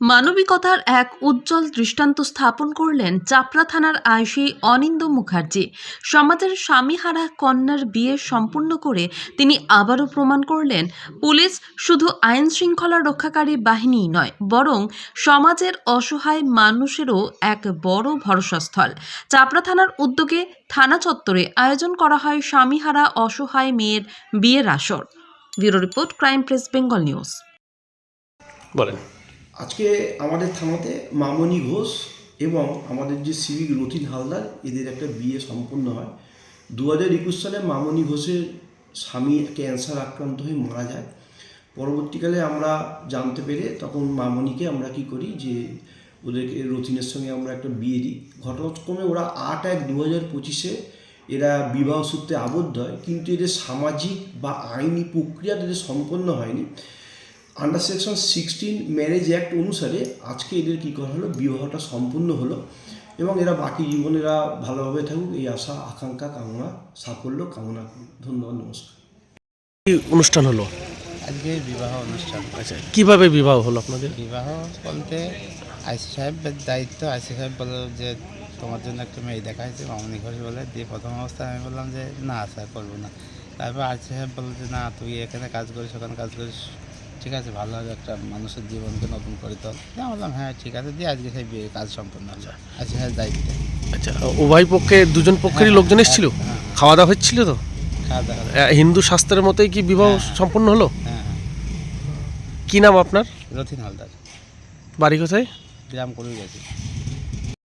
মানবিকতার এক উজ্জ্বল দৃষ্টান্ত স্থাপন করলেন চাপড়া থানার আইসি অনিন্দ মুখার্জি। সমাজের স্বামীহারা কন্যার বিয়ে সম্পূর্ণ করে তিনি আবারও প্রমাণ করলেন, পুলিশ শুধু আইন শৃঙ্খলা রক্ষাকারী বাহিনীই নয়, বরং সমাজের অসহায় মানুষেরও এক বড় ভরসাস্থল। চাপড়া থানার উদ্যোগে থানা চত্বরে আয়োজন করা হয় স্বামীহারা অসহায় মেয়ের বিয়ের আসর। Bureau report, crime press, Bengal news. বলেন। আজকে আমাদের থানাতে মামনি ঘোষ এবং আমাদের যে সিভিক রতিন হালদার, এদের একটা বিয়ে সম্পন্ন হয়। দু হাজার একুশ সালে মামনি ঘোষের স্বামী ক্যান্সার আক্রান্ত হয়ে মারা যায়। পরবর্তীকালে আমরা জানতে পেরে তখন মামনিকে আমরা কি করি যে ওদেরকে, রতিনের সঙ্গে আমরা একটা বিয়ে দিই। ঘটনাক্রমে ওরা আট এক দু হাজার পঁচিশে এরা বিবাহ সূত্রে আবদ্ধ হয়, কিন্তু এদের সামাজিক বা আইনি প্রক্রিয়া এদের সম্পন্ন হয়নি। Under section sixteen marriage act অনুসারে আজকে এদের কী করা হলো? বিবাহটা সম্পূর্ণ হলো এবং এরা বাকি জীবন এরা ভালোভাবে থাকুক এই আশা আকাঙ্ক্ষা কামনা সাফল্য কামনা করি। ধন্যবাদ নমস্কার। অনুষ্ঠান হলো? আজকে বিবাহ অনুষ্ঠান। আচ্ছা কীভাবে বিবাহ হলো আপনাদের? বিবাহ বলতে আইসি সাহেবের দায়িত্ব আইসি সাহেব বলল যে তোমার জন্য একটা মেয়ে দেখা হয়েছে মামনি ঘোষ বলে। দিয়ে প্রথম অবস্থায় আমি বললাম যে না স্যার করব না। তারপর আইসি সাহেব বলল যে না তুই এখানে কাজ করিস ওখানে কাজ করিস। ঠিক আছে ভালো হবে একটা মানুষের জীবনকে নতুন করে দিয়ে বললাম হ্যাঁ ঠিক আছে দিয়ে আজকে সেই বিয়ে কাজ সম্পন্ন হলো। আজকে হ্যাঁ দায়িত্বে। আচ্ছা উভয় পক্ষে দুজন পক্ষেরই লোকজন এসেছিল? হ্যাঁ। খাওয়া দাওয়া হচ্ছিল তো? খাওয়া দাওয়া হিন্দু শাস্ত্রের মতোই কি বিবাহ হ্যাঁ। সম্পন্ন হলো? হ্যাঁ হ্যাঁ। কি নাম আপনার? রথিন হালদার। বাড়ি কোথায়? গ্রাম করে গেছি।